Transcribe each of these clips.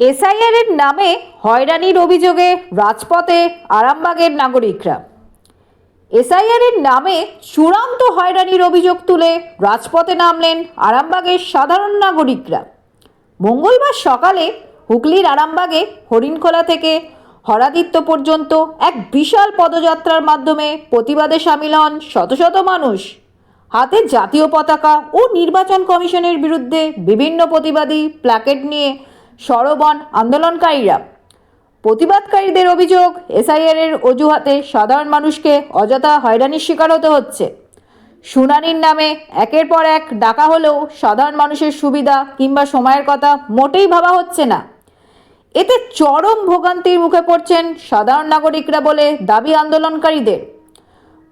SIR এর নামে হয়রানির অভিযোগে রাজপথে আরামবাগের নাগরিকরা। এসআইআর এর নামে চূড়ান্ত হয়রানির অভিযোগ তুলে রাজপথে নামলেন আরামবাগের সাধারণ নাগরিকরা। মঙ্গলবার সকালে হুগলির আরামবাগে হরিণখোলা থেকে হরাদিত্য পর্যন্ত এক বিশাল পদযাত্রার মাধ্যমে প্রতিবাদে সামিল হন শত শত মানুষ। হাতে জাতীয় পতাকা ও নির্বাচন কমিশনের বিরুদ্ধে বিভিন্ন প্রতিবাদী প্ল্যাকেট নিয়ে সরবন আন্দোলনকারীরা। প্রতিবাদকারীদের অভিযোগ এসআইআর এর অজুহাতে সাধারণ মানুষকে অযথা হয়রানির শিকার হতে হচ্ছে। শুনানির নামে একের পর এক ডাকা হলেও সাধারণ মানুষের সুবিধা কিংবা সময়ের কথা মোটেই ভাবা হচ্ছে না। এতে চরম ভোগান্তির মুখে পড়ছেন সাধারণ নাগরিকরা বলে দাবি আন্দোলনকারীদের।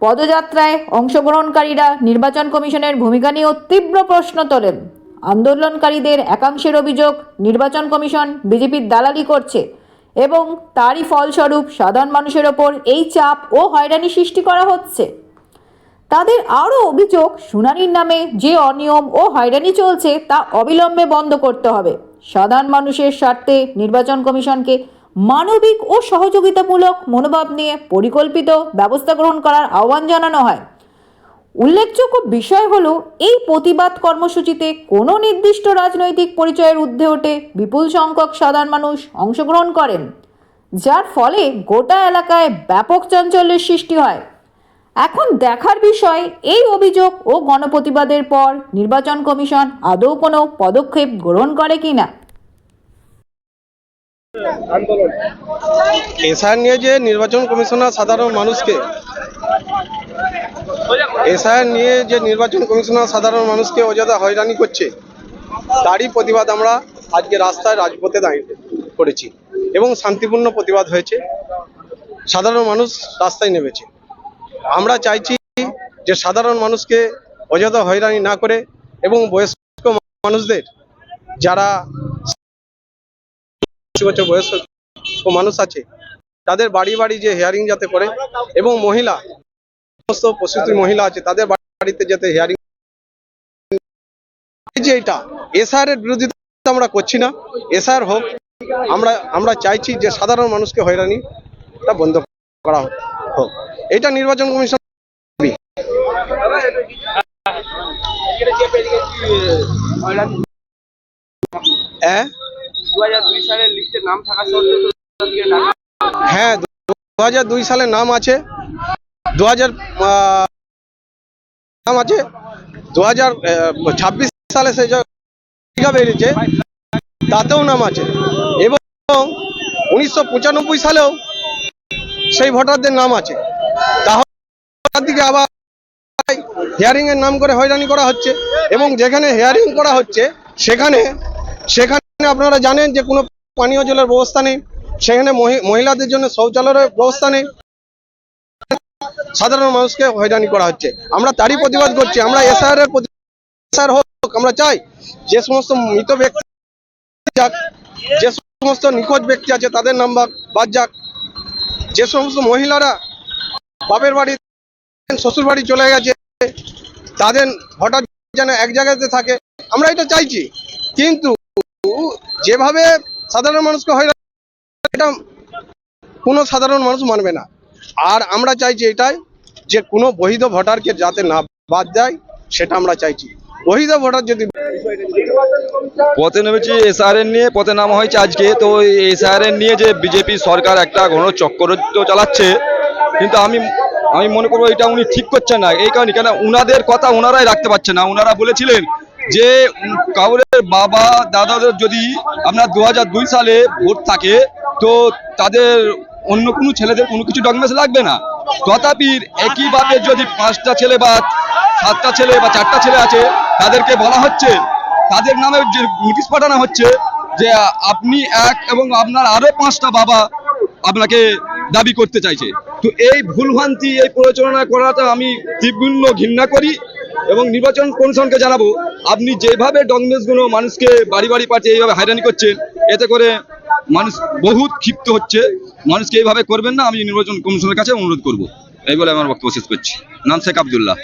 পদযাত্রায় অংশগ্রহণকারীরা নির্বাচন কমিশনের ভূমিকা নিয়েও তীব্র প্রশ্ন তোলেন। আন্দোলনকারীদের একাংশের অভিযোগ নির্বাচন কমিশন বিজেপির দালালি করছে এবং তারই ফলস্বরূপ সাধারণ মানুষের ওপর এই চাপ ও হয়রানি সৃষ্টি করা হচ্ছে। তাদের আরও অভিযোগ, শুনানির নামে যে অনিয়ম ও হয়রানি চলছে তা অবিলম্বে বন্ধ করতে হবে। সাধারণ মানুষের স্বার্থে নির্বাচন কমিশনকে মানবিক ও সহযোগিতামূলক মনোভাব নিয়ে পরিকল্পিত ব্যবস্থা গ্রহণ করার আহ্বান জানানো হয়। উল্লেখযোগ্য বিষয় হলো, এই প্রতিবাদ কর্মসূচিতে কোনো নির্দিষ্ট রাজনৈতিক পরিচয়ের ঊর্ধ্বে ওঠে বিপুল সংখ্যক সাধারণ মানুষ অংশগ্রহণ করেন, যার ফলে গোটা এলাকায় ব্যাপক চাঞ্চল্যের সৃষ্টি হয়। এখন দেখার বিষয়, এই অভিযোগ ও গণপ্রতিবাদের পর নির্বাচন কমিশন আদৌ কোনো পদক্ষেপ গ্রহণ করে কিনা এসআইআর নিয়ে যে নির্বাচন কমিশনার সাধারণ মানুষকে এসআইআর নিয়ে যে নির্বাচন কমিশনার সাধারণ মানুষকে অযথা হয়রানি করছে, তারই প্রতিবাদ আমরা আজকে রাস্তায় রাজপথে দাঁড়িয়ে করেছি এবং শান্তিপূর্ণ প্রতিবাদ হয়েছে। সাধারণ মানুষ রাস্তায় নেমেছে। আমরা চাইছি যে সাধারণ মানুষকে অযথা হয়রানি না করে এবং বয়স্ক মানুষদের যারা বয়স্ক মানুষ আছে, তাদের বাড়ি বাড়ি যে হেয়ারিং যাতে করে এবং মহিলা সমস্ত প্রসূতি মহিলা আছে, তাদের বাড়িতে যেতে হিয়ারিং যে এটা এসআর এর বিরোধিতা আমরা করছি না। এসআর হোক, আমরা আমরা চাইছি যে সাধারণ মানুষকে হয়রানিটা বন্ধ করা হোক। এটা নির্বাচন কমিশন। হ্যাঁ? হ্যাঁ দু হাজার দুই সালে নাম আছে। দু হাজার আছে দু হাজার ছাব্বিশ সালে সেই যে বেরিয়েছে, তাতেও নাম আছে। এবং উনিশশো পঁচানব্বই সালেও সেই ভোটারদের নাম আছে। তাহলে আবার হিয়ারিং এর নাম করে হয়রানি করা হচ্ছে এবং যেখানে হিয়ারিং করা হচ্ছে, সেখানে সেখানে আপনারা জানেন যে কোনো পানীয় জলের ব্যবস্থা নেই, সেখানে মহি- মহিলাদের জন্য শৌচালয়ের ব্যবস্থা নেই। সাধারণ মানুষকে হয়রানি করা হচ্ছে। আমরা তারই প্রতিবাদ করছি, আমরা এসআর এর এসআর হোক, আমরা চাই যে সমস্ত মৃত ব্যক্তি যাক, যে সমস্ত নিখোঁজ ব্যক্তি আছে তাদের নাম্বার বাদ যাক, যে সমস্ত মহিলারা বাপের বাড়ি, শ্বশুর বাড়ি চলে গেছে, তাদের হঠাৎ যেন এক জায়গাতে থাকে। আমরা এটা চাইছি। কিন্তু যেভাবে সাধারণ মানুষকে হয়রানি এটা কোনো সাধারণ মানুষ মানবে না। আর আমরা চাইছি এটাই যে কোনো বৈধ ভোটারকে যাতে না বাদ দেয় সেটা আমরা চাইছি। বৈধ ভোটার যদি পথে নেমেছি এসআরএন নিয়ে, পথে নামা হয়েছে আজকে। তো এসআরএন নিয়ে যে বিজেপি সরকার একটা ঘন চক্করিত চালাচ্ছে, কিন্তু আমি আমি মনে করব এটা উনি ঠিক করছেন না। এই কারণে কেন উনাদের কথা ওনারাই রাখতে পারছে না। ওনারা বলেছিলেন যে কাউরের বাবা, দাদাদের যদি আপনার দু হাজার দুই সালে ভোট থাকে, তো তাদের অন্য কোনো ছেলেদের কোনো কিছু ডকুমেন্টস লাগবে না। তথাপি একইভাবে যদি পাঁচটা ছেলে বা সাতটা ছেলে বা চারটা ছেলে আছে, তাদেরকে বলা হচ্ছে, তাদের নামে যে নোটিশ পাঠানো হচ্ছে যে আপনি এক এবং আপনার আরও পাঁচটা বাবা আপনাকে দাবি করতে চাইছে। তো এই ভুলভ্রান্তি, এই পরিচালনা করাটা আমি তীব্র ঘৃণা করি এবং নির্বাচন কমিশনকে জানাব, আপনি যেভাবে ডকুমেন্টসগুলো মানুষকে বাড়ি বাড়ি পাঠিয়ে এইভাবে হয়রানি করছেন, এতে করে মানুষ বহুত ক্ষিপ্ত হচ্ছে। মানুষকে এইভাবে করবেন না, আমি নির্বাচন কমিশনের কাছে অনুরোধ করব। এই বলে আমার বক্তব্য শেষ করছি। নাম শেখ আবদুল্লাহ।